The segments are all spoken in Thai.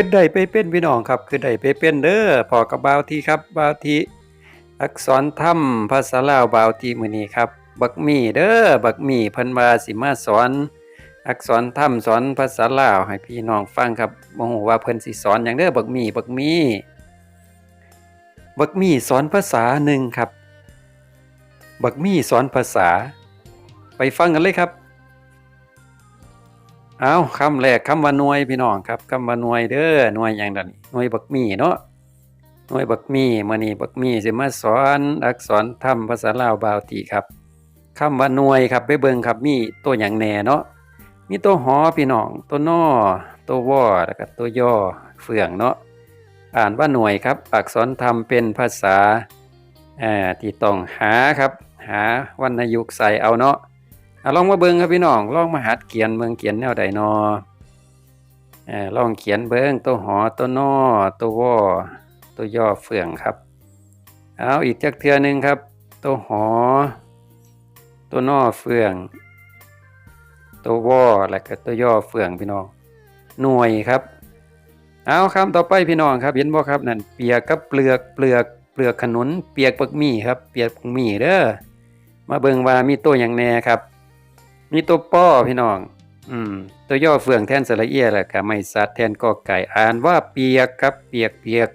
ขึ้นได้ไปเป็นพี่น้องครับขึ้นได้ไปเป็นเด้อพอกับบาวทีครับบาวทีอักษรธรรมภาษาลาวบาวทีมือนี้ครับ บักมี่เด้อบักมี่เพิ่นวาสิมาสอน อักษรธรรมสอนภาษาลาวให้พี่น้องฟังครับบ่ฮู้ว่าเพิ่นสิสอนหยังเด้อบักมี่บักมี่บักมี่สอนภาษาหนึ่งครับ บักมี่สอนภาษา ไปฟังกันเลยครับ เอาคำแรกคำว่าหน่วยพี่น้องครับคำว่าหน่วยเด้อหน่วยอย่างนั้นหน่วยบักมีเนาะหน่วยบักมีมื้อนี้บักมีสิมาสอนอักษรธรรมภาษาลาวบาวตีครับคำว่าหน่วยครับไปเบิ่งครับมีตัวอย่างแหน่เนาะมีตัวหอพี่น้องตัวนอตัววอแล้วก็ตัวย่อเฟื่องเนาะอ่านว่าหน่วยครับ อักษรธรรมเป็นภาษาอ่าที่ต้องหาครับ หาวรรณยุกต์ใส่เอาเนาะ อะลองมาเบิ่งครับพี่น้องลองมาหัดเขียนเมืองเขียนแนวใดนอออลองเขียนเบิ่งตัวหอตัวนอตัววอตัวย่อเฟื่องครับ เอาอีกจักเทือหนึงครับ ตัวหอ ตัวนอเฟื่อง ตัววอแล้วก็ตัวย่อเฟื่องพี่น้อง หน่วยครับ เอาคำต่อไปพี่น้องครับเห็นบ่ครับนั่นเปียกกับเปลือกเปลือกเปลือกขนุนเปียกปักมี่ครับ เปียกปักมี่เด้อมาเบิ่งว่ามีตัวอย่างแน่ครับ มีตัวป้อพี่น้อง อืม ตัวย่อเฟืองแทนสระเอียแหละครับไม่สัตว์แทนกอไก่อ่านว่าเปียกครับเปียกเปียก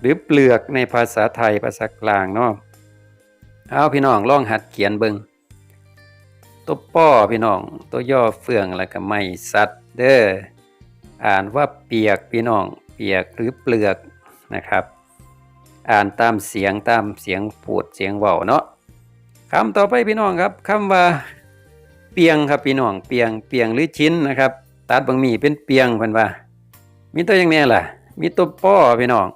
หรือเปลือกในภาษาไทยภาษากลางเนาะเอาพี่น้องลองหัดเขียนเบิงตัวป้อพี่น้อง ตัวย่อเฟืองแล้วก็ไม่สัตว์เด้ออ่านว่าเปียกพี่น้อง เปียกหรือเปลือกนะครับ อ่านตามเสียงตามเสียงพูดเสียงเว้าเนาะคำต่อไปพี่น้องครับคำว่า เปียงครับพี่น้องเปียงเปียงหรือชิ้นนะครับ ตัดบางมีเป็นเปียงเพิ่นว่า มีตัวอย่างแนี้ล่ะ มีตัวป้อพี่น้อง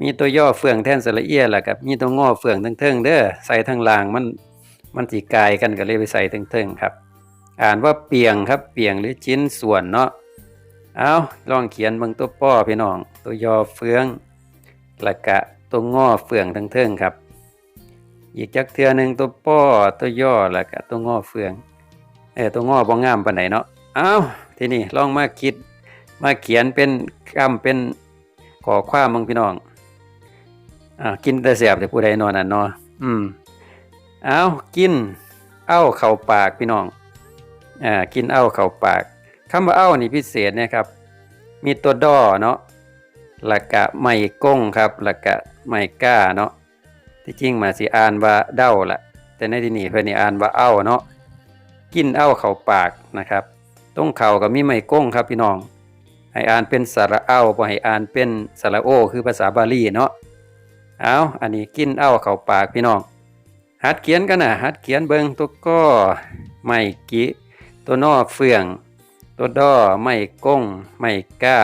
มีตัวย่อเฟืองแทนสระเอียล่ะครับมีตัวงอเฟืองทั้งเทิงๆเด้อใส่ทั้งล่างมันมันสิกายกันก็เลยไปใส่ทั้งเทิงๆครับ อ่านว่าเปียงครับเปียงหรือชิ้นส่วนเนาะเอาลองเขียนบางตัวป้อพี่น้อง ตัวย่อเฟืองล้วก็ตัวงอเฟืองทั้งเทิงๆครับ อีกจักเทือหนึ่งตัวป้อตัวย่อล้วก็ตัวงอเฟือง เออตัวงอบ่งามปานไหนเนาะเอ้าทีนี้ลองมาคิดมาเขียนเป็นคำเป็นขอความมึงพี่น้องอ่ากินแต่เสียบแต่ผู้ใดนอนน่ะเนาะอืมเอ้ากินเอ้าเข้าปากพี่น้องอ่ากินเอ้าเข้าปากคำว่าเอ้านี่พิเศษนะครับ มีตัวดอเนาะแล้วก็ไม่ก้งครับแล้วก็ไม่ก้าเนาะที่จริงมาสิอ่านว่าเด้าละแต่ในที่นี้เพื่อนนี่อ่านว่าเอ้าเนาะ กินเอ้าเข้าปากนะครับต้องเข่ากับมีไม่ก้งครับพี่น้องให้อ่านเป็นสระเอ้าบ่ให้อ่านเป็นสระโอ คือภาษาบาลีเนาะเอาอันนี้กินเอ้าเข้าปากพี่น้องหัดเขียนกันนะหัดเขียนเบิงตัวก็ไม่กิตัวนอเฟือง ตัวดอไม่ก้งไม่ก้า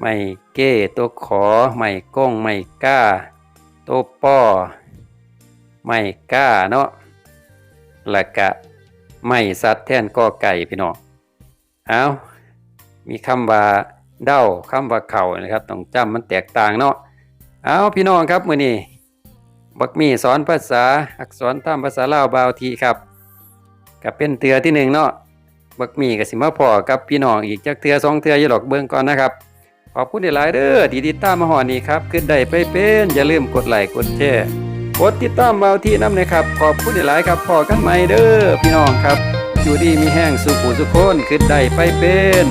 ไม่เก้ตัวขอไม่ก้งไม่ก้า ตัวป้อไม่กล้าเนาะแล้วก็ ไม่สัตว์แท่นกอไก่พี่น้องเอามีคำว่าเด้าคำว่าเข่านะครับต้องจำมันแตกต่างเนาะเอาพี่น้องครับมื้อนี้บักมีสอนภาษาอักษรตามภาษาลาวบาวทีครับก็เป็นเตือที่หนึ่งเนาะบักมีก็สิมาพ่อกับพี่น้องอีกจักเตือสองเตืออยู่หรอกเบิ่งก่อนนะครับขอบคุณหลายเด้อที่ติดตามมาหอนี้ครับขึ้นได้ไปเป็นอย่าลืมกดไลค์กดแชร์ กดติดตามเบาที่น้ำนะครับ ขอบคุณหลายครับพอกันใหม่เด้อพี่น้องครับ อยู่ดีมีแห้งสุขุสุขคนขึ้นได้ไปเป็น